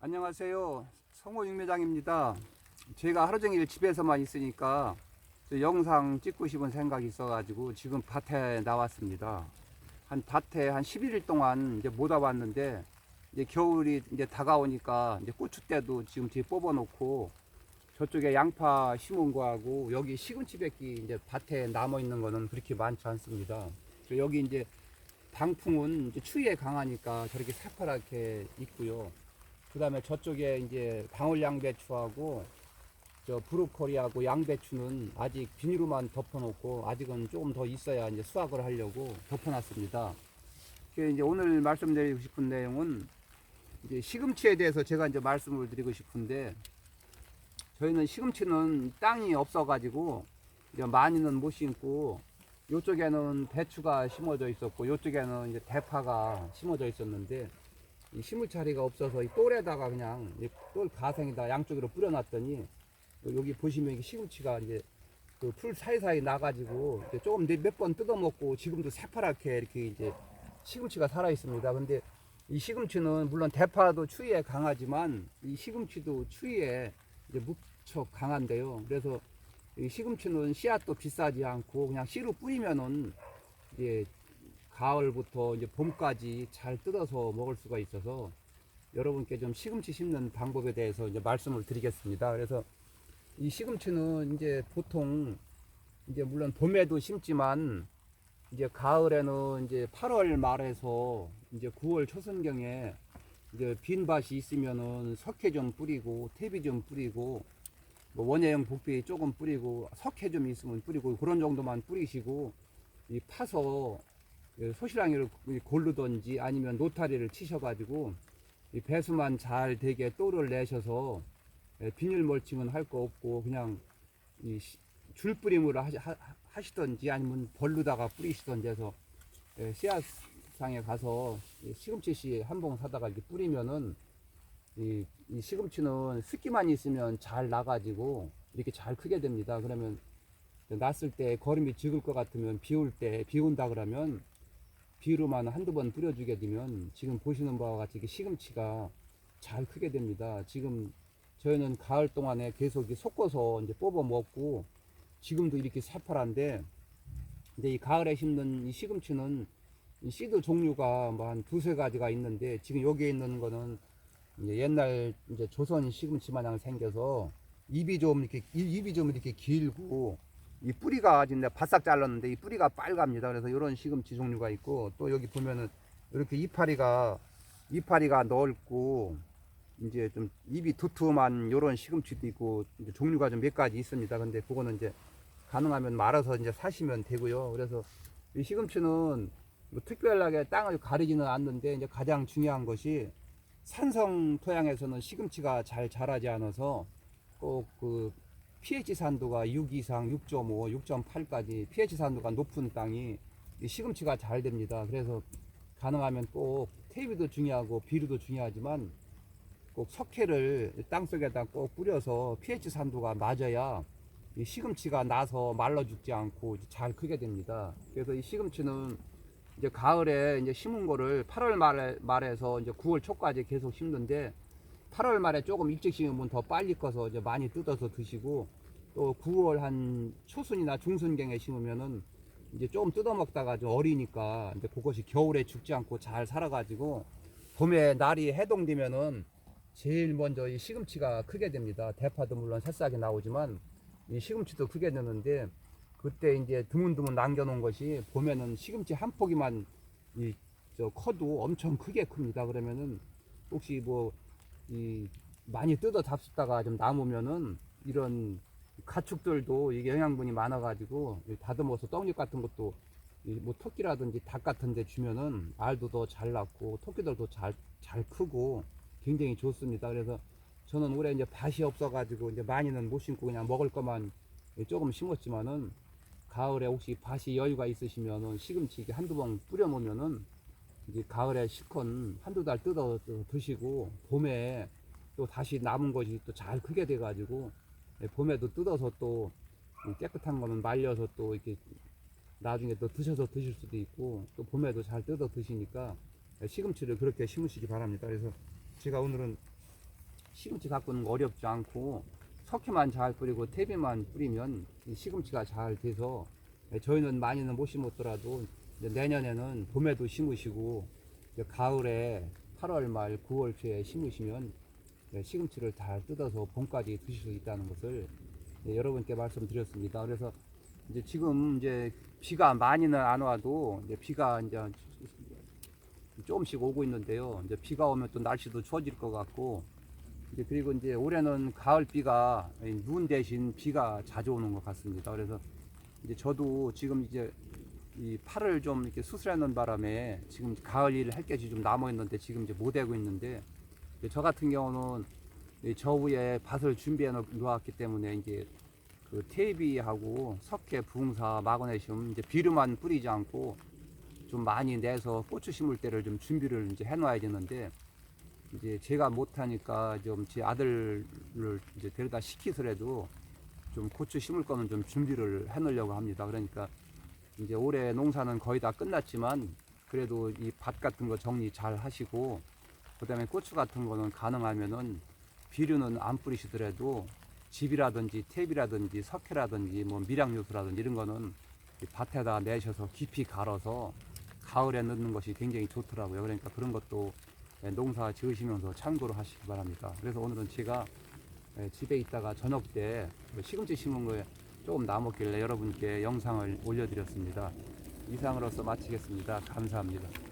안녕하세요. 성호 육매장입니다. 제가 하루 종일 집에서만 있으니까 저 영상 찍고 싶은 생각이 있어가지고 지금 밭에 나왔습니다. 한 밭에 한 11일 동안 이제 못 와봤는데 이제 겨울이 이제 다가오니까 이제 고추 때도 지금 뒤에 뽑아놓고 저쪽에 양파 심은 거하고 여기 시금치백기 이제 밭에 남아 있는 거는 그렇게 많지 않습니다. 여기 이제 방풍은 이제 추위에 강하니까 저렇게 새파랗게 있고요. 그 다음에 저쪽에 이제 방울 양배추하고 저 브로콜리하고 양배추는 아직 비닐로만 덮어놓고 아직은 조금 더 있어야 이제 수확을 하려고 덮어놨습니다. 그 이제 오늘 말씀드리고 싶은 내용은 이제 시금치에 대해서 제가 이제 말씀을 드리고 싶은데 저희는 시금치는 땅이 없어가지고 이제 많이는 못 심고 이쪽에는 배추가 심어져 있었고 이쪽에는 이제 대파가 심어져 있었는데 이 심을 자리가 없어서 이 똘에다가 그냥 이똘 가생에다 양쪽으로 뿌려놨더니 여기 보시면 이게 시금치가 이제 그 풀 사이사이 나가지고 이제 조금 몇 번 뜯어먹고 지금도 새파랗게 이렇게 이제 시금치가 살아 있습니다. 근데 이 시금치는 물론 대파도 추위에 강하지만 이 시금치도 추위에 이제 무척 강한데요. 그래서 이 시금치는 씨앗도 비싸지 않고 그냥 씨로 뿌리면은 이제 가을부터 이제 봄까지 잘 뜯어서 먹을 수가 있어서 여러분께 좀 시금치 심는 방법에 대해서 이제 말씀을 드리겠습니다. 그래서 이 시금치는 이제 보통 이제 물론 봄에도 심지만 이제 가을에는 이제 8월 말에서 이제 9월 초순경에 이제 빈 밭이 있으면은 석회 좀 뿌리고 퇴비 좀 뿌리고 뭐 원예형 복비 조금 뿌리고 석회 좀 있으면 뿌리고 그런 정도만 뿌리시고 이 파서 예, 소시랑이를 고르던지 아니면 노타리를 치셔가지고 이 배수만 잘 되게 또를 내셔서 예, 비닐 멀칭은 할 거 없고 그냥 이 시- 줄뿌림으로 하시, 하- 하시던지 아니면 벌루다가 뿌리시던지 해서 예, 씨앗상에 가서 이 시금치 씨 한 봉 사다가 이렇게 뿌리면은 이, 이 시금치는 습기만 있으면 잘 나가지고 이렇게 잘 크게 됩니다. 그러면 났을 때 거름이 적을 것 같으면 비 올 때 비 온다 그러면 비로만 한두 번 뿌려주게 되면 지금 보시는 바와 같이 시금치가 잘 크게 됩니다. 지금 저희는 가을 동안에 계속 섞어서 이제 뽑아 먹고 지금도 이렇게 새파란데 근데 이 가을에 심는 이 시금치는 이 씨드 종류가 뭐 한 두세 가지가 있는데 지금 여기에 있는 거는 이제 옛날 이제 조선 시금치 마냥 생겨서 입이 좀 이렇게 이- 입이 좀 이렇게 길고 이 뿌리가 내가 바싹 잘랐는데 이 뿌리가 빨갑니다. 그래서 이런 시금치 종류가 있고 또 여기 보면은 이렇게 이파리가 이파리가 넓고 이제 좀 입이 두툼한 이런 시금치도 있고 종류가 좀 몇 가지 있습니다. 근데 그거는 이제 가능하면 말아서 이제 사시면 되고요. 그래서 이 시금치는 뭐 특별하게 땅을 가리지는 않는데 이제 가장 중요한 것이 산성 토양에서는 시금치가 잘 자라지 않아서 꼭그 pH 산도가 6 이상 6.5, 6.8까지 pH 산도가 높은 땅이 이 시금치가 잘 됩니다. 그래서 가능하면 꼭 테이비도 중요하고 비료도 중요하지만 꼭 석회를 땅 속에다 꼭 뿌려서 pH 산도가 맞아야 이 시금치가 나서 말라 죽지 않고 잘 크게 됩니다. 그래서 이 시금치는 이제 가을에 이제 심은 거를 8월 말에 말에서 이제 9월 초까지 계속 심는데 8월 말에 조금 일찍 심으면 더 빨리 커서 이제 많이 뜯어서 드시고 또 9월 한 초순이나 중순경에 심으면은 이제 조금 뜯어 먹다가 좀 어리니까 이제 그것이 겨울에 죽지 않고 잘 살아가지고 봄에 날이 해동되면은 제일 먼저 이 시금치가 크게 됩니다. 대파도 물론 새싹이 나오지만 이 시금치도 크게 되는데 그때 이제 드문드문 남겨놓은 것이 봄에는 시금치 한 포기만 이 저 커도 엄청 크게 큽니다. 그러면은 혹시 뭐 이 많이 뜯어 잡수다가 좀 남으면은 이런 가축들도 이게 영양분이 많아가지고 이 다듬어서 떡잎 같은 것도 이뭐 토끼라든지 닭 같은 데 주면은 알도 더 잘 낳고 토끼들도 잘 잘 크고 굉장히 좋습니다. 그래서 저는 올해 이제 밭이 없어가지고 이제 많이는 못 심고 그냥 먹을 것만 조금 심었지만은 가을에 혹시 밭이 여유가 있으시면은 시금치 한두 봉 뿌려 놓으면은 이제 가을에 실컷 한두 달 뜯어 드시고 봄에 또 다시 남은 것이 또 잘 크게 돼 가지고 예, 봄에도 뜯어서 또이 깨끗한 거는 말려서 또 이렇게 나중에 또 드셔서 드실 수도 있고 또 봄에도 잘 뜯어 드시니까 시금치를 그렇게 심으시기 바랍니다. 그래서 제가 오늘은 시금치 가꾸는 거 어렵지 않고 석회만 잘 뿌리고 태비만 뿌리면 이 시금치가 잘 돼서 예, 저희는 많이는 못 심었더라도 내년에는 봄에도 심으시고 가을에 8월 말 9월 초에 심으시면 예, 시금치를 다 뜯어서 봄까지 드실 수 있다는 것을 예, 여러분께 말씀드렸습니다. 그래서 이제 지금 이제 비가 많이는 안 와도 이제 비가 이제 조금씩 오고 있는데요. 이제 비가 오면 또 날씨도 추워질 것 같고 이제 그리고 이제 올해는 가을 비가 눈 대신 비가 자주 오는 것 같습니다. 그래서 이제 저도 지금 이제 이 팔을 좀 이렇게 수술하는 바람에 지금 가을 일할 것이 좀 남아 있는데 지금 이제 못 하고 있는데 저 같은 경우는 이 저우에 밭을 준비해 놓- 놓았기 때문에 이제 그 테이비하고 석회, 붕사, 마그네슘 이제 비료만 뿌리지 않고 좀 많이 내서 고추 심을 때를 좀 준비를 이제 해놔야 되는데 이제 제가 못하니까 좀 제 아들을 이제 데려다 시키더라도 좀 고추 심을 거는 좀 준비를 해놓으려고 합니다. 그러니까 이제 올해 농사는 거의 다 끝났지만 그래도 이 밭 같은 거 정리 잘 하시고 그다음에 고추 같은 거는 가능하면은 비료는 안 뿌리시더라도 집이라든지 탭이라든지 석회라든지 뭐 밀양요소라든지 이런 거는 이 밭에다 내셔서 깊이 갈아서 가을에 넣는 것이 굉장히 좋더라고요. 그러니까 그런 것도 예, 농사 지으시면서 참고로 하시기 바랍니다. 그래서 오늘은 제가 예, 집에 있다가 저녁 때그 시금치 심은 거에 조금 남았길래 여러분께 영상을 올려드렸습니다. 이상으로서 마치겠습니다. 감사합니다.